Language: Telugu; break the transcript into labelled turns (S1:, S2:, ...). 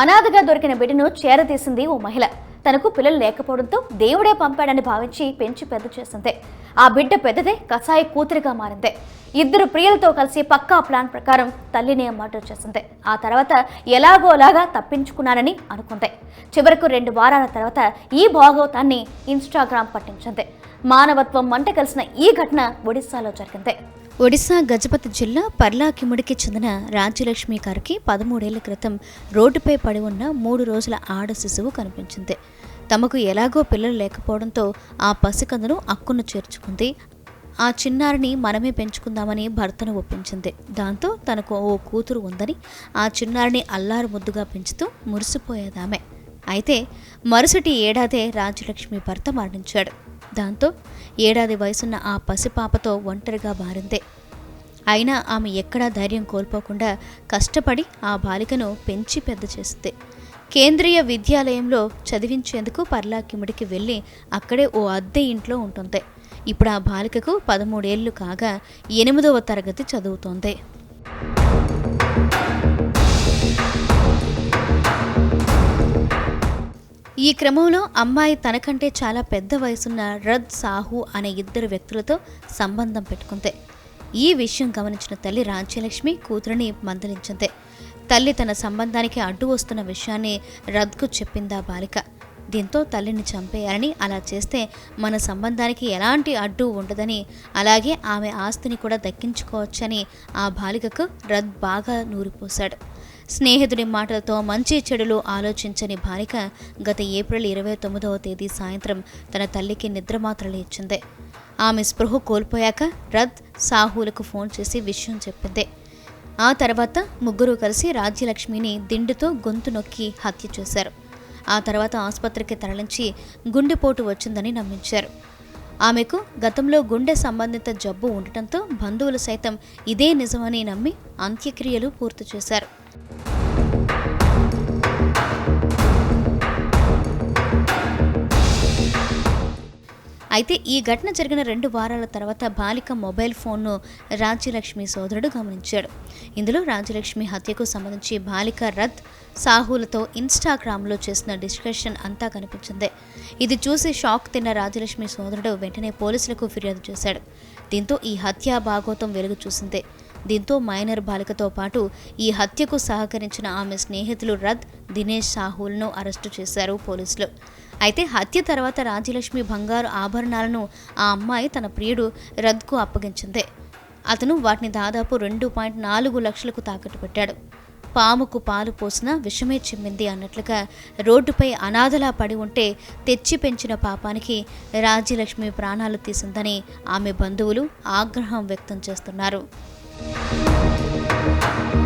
S1: అనాథగా దొరికిన బిడ్డను చేరతీసింది ఓ మహిళ. తనకు పిల్లలు లేకపోవడంతో దేవుడే పంపాడని భావించి పెంచి పెద్ద చేసింది. ఆ బిడ్డ పెద్దదే కసాయి కూతురిగా మారింది. ఇద్దరు ప్రియులతో కలిసి పక్కా ప్లాన్ ప్రకారం తల్లిని మర్డర్ చేసింది. ఆ తర్వాత ఎలాగోలాగా తప్పించుకున్నానని అనుకుంది. చివరకు రెండు వారాల తర్వాత ఈ భాగవతాన్ని ఇన్స్టాగ్రామ్ పట్టించింది. మానవత్వం మంట కలిసిన ఈ ఘటన ఒడిశాలో జరిగింది.
S2: ఒడిశా గజపతి జిల్లా పర్లాకిముడికి చెందిన రాజ్యలక్ష్మి గారికి పదమూడేళ్ళ క్రితం రోడ్డుపై పడి ఉన్న మూడు రోజుల ఆడ శిశువు కనిపించింది. తమకు ఎలాగో పిల్లలు లేకపోవడంతో ఆ పసికందును అక్కును చేర్చుకుంది. ఆ చిన్నారిని మనమే పెంచుకుందామని భర్తను ఒప్పించింది. దాంతో తనకు ఓ కూతురు ఉందని ఆ చిన్నారిని అల్లారు ముద్దుగా పెంచుతూ మురిసిపోయేదామె. అయితే మరుసటి ఏడాదే రాజ్యలక్ష్మి భర్త మరణించాడు. దాంతో ఏడాది వయసున్న ఆ పసిపాపతో ఒంటరిగా మారిందే. అయినా ఆమె ఎక్కడా ధైర్యం కోల్పోకుండా కష్టపడి ఆ బాలికను పెంచి పెద్ద చేసింది. కేంద్రీయ విద్యాలయంలో చదివించేందుకు పర్లాకిముడికి వెళ్ళి అక్కడే ఓ అద్దె ఇంట్లో ఉంటుంది. ఇప్పుడు ఆ బాలికకు పదమూడేళ్ళు కాగా ఎనిమిదవ తరగతి చదువుతోంది. ఈ క్రమంలో అమ్మాయి తనకంటే చాలా పెద్ద వయసున్న రద్ సాహు అనే ఇద్దరు వ్యక్తులతో సంబంధం పెట్టుకుంది. ఈ విషయం గమనించిన తల్లి రాజ్యలక్ష్మి కూతురిని మందలించింది. తల్లి తన సంబంధానికి అడ్డు వస్తున్న విషయాన్ని రద్కు చెప్పిందా బాలిక. దీంతో తల్లిని చంపేయాలని అలా చేస్తే మన సంబంధానికి ఎలాంటి అడ్డు ఉండదని అలాగే ఆమె ఆస్తిని కూడా దక్కించుకోవచ్చని ఆ బాలికకు రద్ బాగా నూరిపోశాడు. స్నేహితుడి మాటలతో మంచి చెడులు ఆలోచించని బాలిక గత ఏప్రిల్ ఇరవై తొమ్మిదవ తేదీ సాయంత్రం తన తల్లికి నిద్రమాత్రలు ఇచ్చింది ఆమె స్పృహ కోల్పోయాక రద్ సాహులకు ఫోన్ చేసి విషయం చెప్పింది. ఆ తర్వాత ముగ్గురు కలిసి రాజ్యలక్ష్మిని దిండుతో గొంతు నొక్కి హత్య చేశారు. ఆ తర్వాత ఆసుపత్రికి తరలించి గుండెపోటు వచ్చిందని నమ్మించారు. ఆమెకు గతంలో గుండె సంబంధిత జబ్బు ఉండటంతో బంధువులు సైతం ఇదే నిజమని నమ్మి అంత్యక్రియలు పూర్తి చేశారు. అయితే ఈ ఘటన జరిగిన రెండు వారాల తర్వాత బాలిక మొబైల్ ఫోన్ను రాజ్యలక్ష్మి సోదరుడు గమనించాడు. ఇందులో రాజ్యలక్ష్మి హత్యకు సంబంధించి బాలిక రథ్ సాహులతో ఇన్స్టాగ్రామ్లో చేసిన డిస్కషన్ అంతా కనిపించింది. ఇది చూసి షాక్ తిన్న రాజ్యలక్ష్మి సోదరుడు వెంటనే పోలీసులకు ఫిర్యాదు చేశాడు. దీంతో ఈ హత్య భాగోతం వెలుగు చూసింది. దీంతో మైనర్ బాలికతో పాటు ఈ హత్యకు సహకరించిన ఆమె స్నేహితులు రద్ దినేష్ సాహుల్ను అరెస్టు చేశారు పోలీసులు. అయితే హత్య తర్వాత రాజ్యలక్ష్మి బంగారు ఆభరణాలను ఆ అమ్మాయి తన ప్రియుడు రద్కు అప్పగించింది. అతను వాటిని దాదాపు రెండు పాయింట్ నాలుగు లక్షలకు తాకట్టు పెట్టాడు. పాముకు పాలు పోసిన విషమే చిమ్మింది అన్నట్లుగా రోడ్డుపై అనాథలా పడి ఉంటే తెచ్చి పెంచిన పాపానికి రాజ్యలక్ష్మి ప్రాణాలు తీసిందని ఆమె బంధువులు ఆగ్రహం వ్యక్తం చేస్తున్నారు. thank you